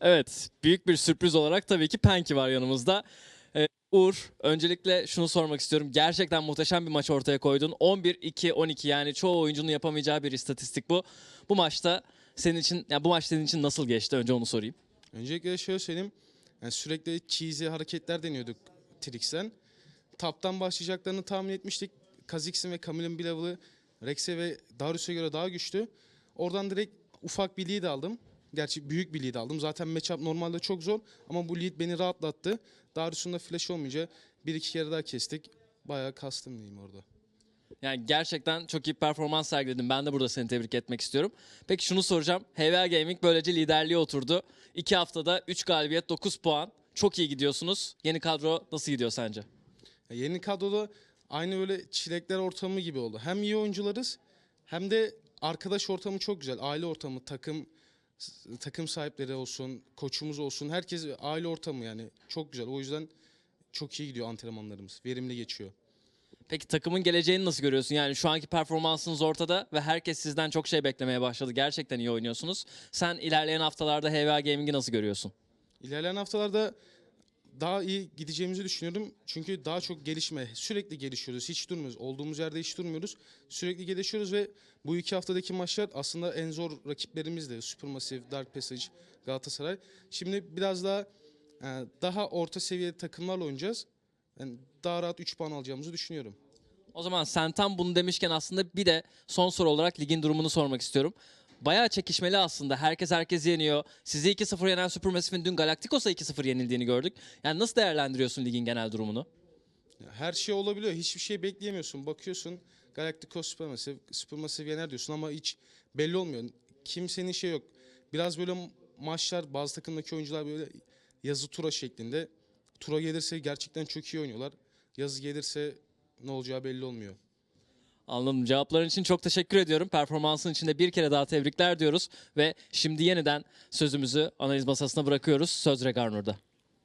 Evet, büyük bir sürpriz olarak tabii ki Penki var yanımızda. Ee, Uğur, öncelikle şunu sormak istiyorum. Gerçekten muhteşem bir maç ortaya koydun. 11-2-12 yani çoğu oyuncunun yapamayacağı bir istatistik bu. Bu maçta senin için, yani bu maç senin için nasıl geçti? Önce onu sorayım. Öncelikle şöyle söyleyeyim. Yani sürekli cheesy hareketler deniyorduk Trix'ten. Taptan başlayacaklarını tahmin etmiştik. Kha'Zix'in ve Camille'in Bilav'ı Rex'e ve Darius'a göre daha güçlü. Oradan direkt ufak bir lead aldım. Gerçi büyük bir lead aldım. Zaten matchup normalde çok zor ama bu lead beni rahatlattı. Darius'un da flash olmayınca bir iki kere daha kestik. Bayağı kastım diyeyim orada. Yani gerçekten çok iyi performans sergiledin. Ben de burada seni tebrik etmek istiyorum. Peki şunu soracağım. HVA Gaming böylece liderliğe oturdu. 2 haftada 3 galibiyet 9 puan. Çok iyi gidiyorsunuz. Yeni kadro nasıl gidiyor sence? Ya Yeni kadroda aynı böyle çilekler ortamı gibi oldu. Hem iyi oyuncularız hem de arkadaş ortamı çok güzel. Aile ortamı, takım takım sahipleri olsun, koçumuz olsun. Herkes aile ortamı yani çok güzel. O yüzden çok iyi gidiyor antrenmanlarımız. Verimli geçiyor. Peki takımın geleceğini nasıl görüyorsun? Yani şu anki performansınız ortada ve herkes sizden çok şey beklemeye başladı. Gerçekten iyi oynuyorsunuz. Sen ilerleyen haftalarda HVA Gaming'i nasıl görüyorsun? İlerleyen haftalarda daha iyi gideceğimizi düşünüyorum. Çünkü daha çok gelişme, sürekli gelişiyoruz. Hiç durmuyoruz. Olduğumuz yerde hiç durmuyoruz. Sürekli gelişiyoruz ve bu iki haftadaki maçlar aslında en zor rakiplerimiz de. Supermassive, Dark Passage, Galatasaray. Şimdi biraz daha e, daha orta seviye takımlarla oynayacağız. Yani daha rahat 3 puan alacağımızı düşünüyorum. O zaman sen tam bunu demişken aslında bir de son soru olarak ligin durumunu sormak istiyorum. Bayağı çekişmeli aslında. Herkes herkes yeniyor. Sizi 2-0 yenen Supermassive'in dün Galacticos'a 2-0 yenildiğini gördük. Yani nasıl değerlendiriyorsun ligin genel durumunu? Her şey olabiliyor. Hiçbir şey bekleyemiyorsun. Bakıyorsun Galacticos Supermassive, Supermassive yener diyorsun ama hiç belli olmuyor. Kimsenin şey yok. Biraz böyle maçlar bazı takımdaki oyuncular böyle yazı tura şeklinde. Tura gelirse gerçekten çok iyi oynuyorlar. Yazı gelirse ne olacağı belli olmuyor. Anladım. Cevapların için çok teşekkür ediyorum. Performansın için de bir kere daha tebrikler diyoruz. Ve şimdi yeniden sözümüzü analiz masasına bırakıyoruz. Söz Regarnur'da.